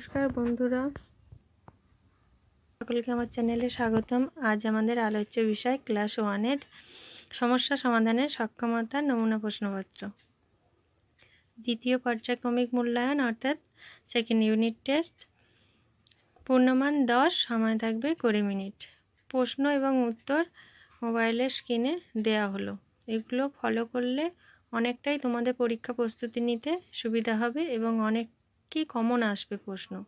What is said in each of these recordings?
নমস্কার বন্ধুরা। সকলকে আমার চ্যানেলে স্বাগতম। আজ আমাদের আলোচ্য বিষয় ক্লাস ওয়ানের সমস্যা সমাধানের সক্ষমতা নমুনা প্রশ্নপত্র। দ্বিতীয় পর্যায়ক্রমিক মূল্যায়ন অর্থাৎ সেকেন্ড ইউনিট টেস্ট পূর্ণমান দশ, সময় থাকবে কুড়ি মিনিট। প্রশ্ন এবং উত্তর মোবাইলের স্ক্রিনে দেয়া হলো। এগুলো ফলো করলে অনেকটাই তোমাদের পরীক্ষা প্রস্তুতি নিতে সুবিধা হবে এবং অনেক কি কমন আসবে প্রশ্ন?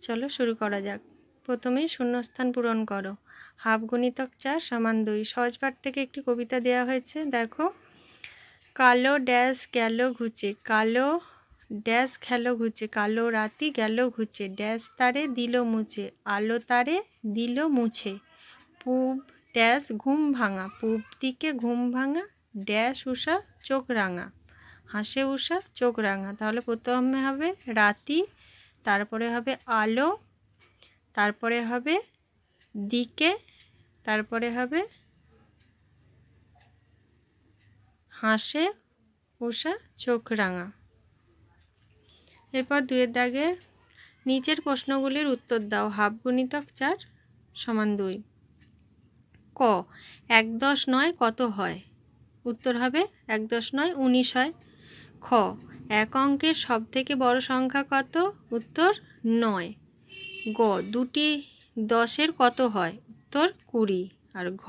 চলো শুরু করা যাক। প্রথমেই শূন্যস্থান পূরণ করো। হাফ গুণিতক চার সমান দুই। সহজ পাঠ থেকে একটি কবিতা দেওয়া হয়েছে, দেখো। কালো ড্যাশ গেল ঘুচে, কালো ড্যাশ খেলো ঘুচে, কালো রাতি গেল ঘুচে, ড্যাশ তারে দিল মুছে, আলো তারে দিল মুছে। পূব ড্যাশ ঘুম ভাঙা, পূব দিকে ঘুম ভাঙা, ড্যাশ উষা চোখ রাঙা। হাসে উষা, চোখ রাঙা। তাহলে প্রথমে হবে রাতি, তারপরে হবে আলো, তারপরে হবে দিকে, তারপরে হবে হাসে উষা, চোখ রাঙা। এরপর দুয়ের দাগের নিচের প্রশ্নগুলির উত্তর দাও। হাফ গুণিতক চার সমান দুই। ক, এক দশ নয় কত হয়? উত্তর হবে এক দশ নয়, উনিশ হয়। খ, এক অঙ্কের সবথেকে বড় সংখ্যা কত? উত্তর, নয়। গ, দুটি দশের কত হয়? উত্তর, কুড়ি। আর ঘ,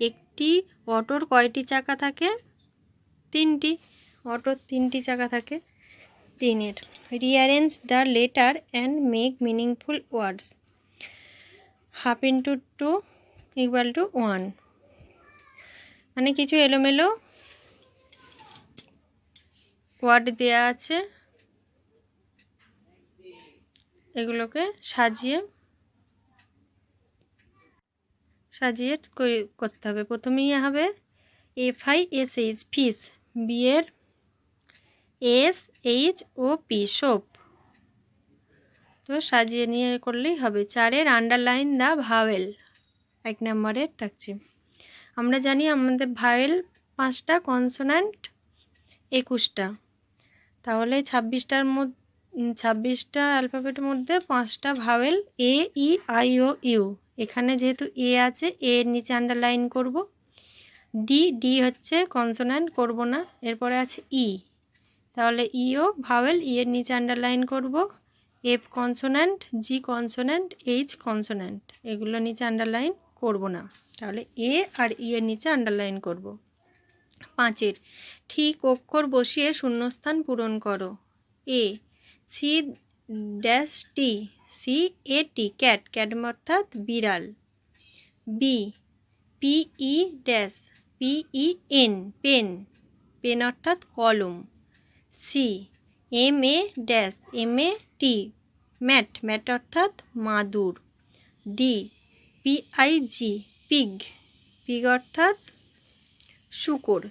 একটি অটোর কয়টি চাকা থাকে? তিনটি। অটোর তিনটি চাকা থাকে। তিনের। Rearrange the letter and make meaningful words half into two equal to one মানে কিছু এলোমেলো ওয়ার্ড দেয়া আছে। এগুলোকে সাজিয়ে সাজিয়ে করতে হবে। প্রথমেই হবে F I S H fish বিয়ের S H O P shop তো সাজিয়ে নিয়ে করলেই হবে। চারের আন্ডারলাইন দ্য ভাওয়েল এক নম্বরের থাকছে। আমরা জানি আমাদের ভাওয়েল পাঁচটা কনসোনান্ট একুশটা। তাহলে ছাব্বিশটার মধ্যে ছাব্বিশটা অ্যালফাবেটের মধ্যে পাঁচটা vowel A E I O U এখানে যেহেতু এ আছে এ এর নিচে আন্ডারলাইন করব। ডি ডি হচ্ছে কনসোনান্ট করব না। এরপরে আছে ই তাহলে ইও ভাওয়েল ই এর নিচে আন্ডারলাইন করব। F consonant G consonant H consonant এগুলো নিচে আন্ডারলাইন করব না। তাহলে এ আর ই এর নিচে আন্ডারলাইন করব। পাঁচের। ঠিক অক্ষর বসিয়ে শূন্যস্থান পূরণ করো। A, C dash T, C A T, cat cat অর্থাৎ বিড়াল। B, P E dash, P E N, pen pen অর্থাৎ কলম। C, M A dash, M A T, mat mat অর্থাৎ মাদুর। D, P I G, pig pig অর্থাৎ শুকর।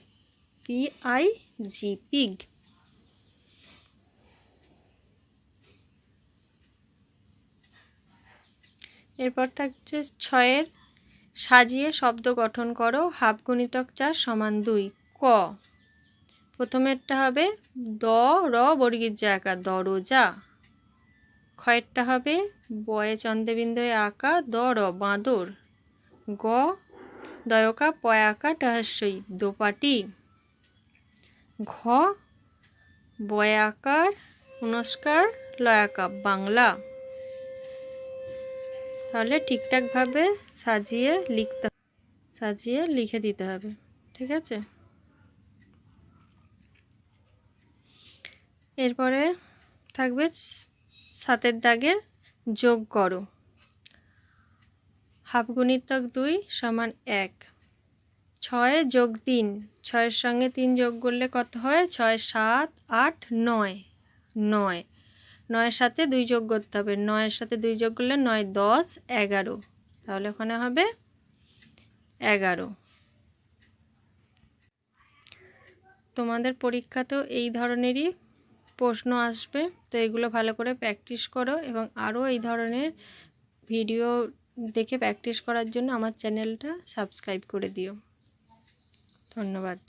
P I G pig এরপর থাকছে ছয়ের সাজিয়ে শব্দ গঠন করো, হাফ গুণিতক চার সমান দুই, ক। প্রথমেরটা হবে দ, র বর্গীর জায়গা দরজা খয়েরটা হবে বয়ে চন্দ্রবিন্দুয়ে আঁকা, দ, র, বাঁদর। গ দয়কা পয়াকা টহাস্যই, দোপাটি। ঘ, বয়াকার পুনস্কার লয়াকা, বাংলা। তাহলে ঠিকঠাকভাবে সাজিয়ে লিখতে সাজিয়ে লিখে দিতে হবে, ঠিক আছে? এরপরে থাকবে সাতের দাগের যোগ করো। হাফ গুণিতক দুই সমান এক। ছয় যোগ তিন, ছয়ের সঙ্গে তিন যোগ করলে কত হয়? ছয়, সাত, আট, নয়। নয়। নয়ের সাথে দুই যোগ করতে হবে। নয়ের সাথে দুই যোগ করলে নয়, দশ, এগারো। তাহলে ওখানে হবে এগারো। তোমাদের পরীক্ষাতেও এই ধরনেরই প্রশ্ন আসবে। তো এগুলো ভালো করে প্র্যাকটিস করো এবং আরও এই ধরনের ভিডিও দেখে প্র্যাকটিস করার জন্য আমার চ্যানেলটা সাবস্ক্রাইব করে দিও। ধন্যবাদ।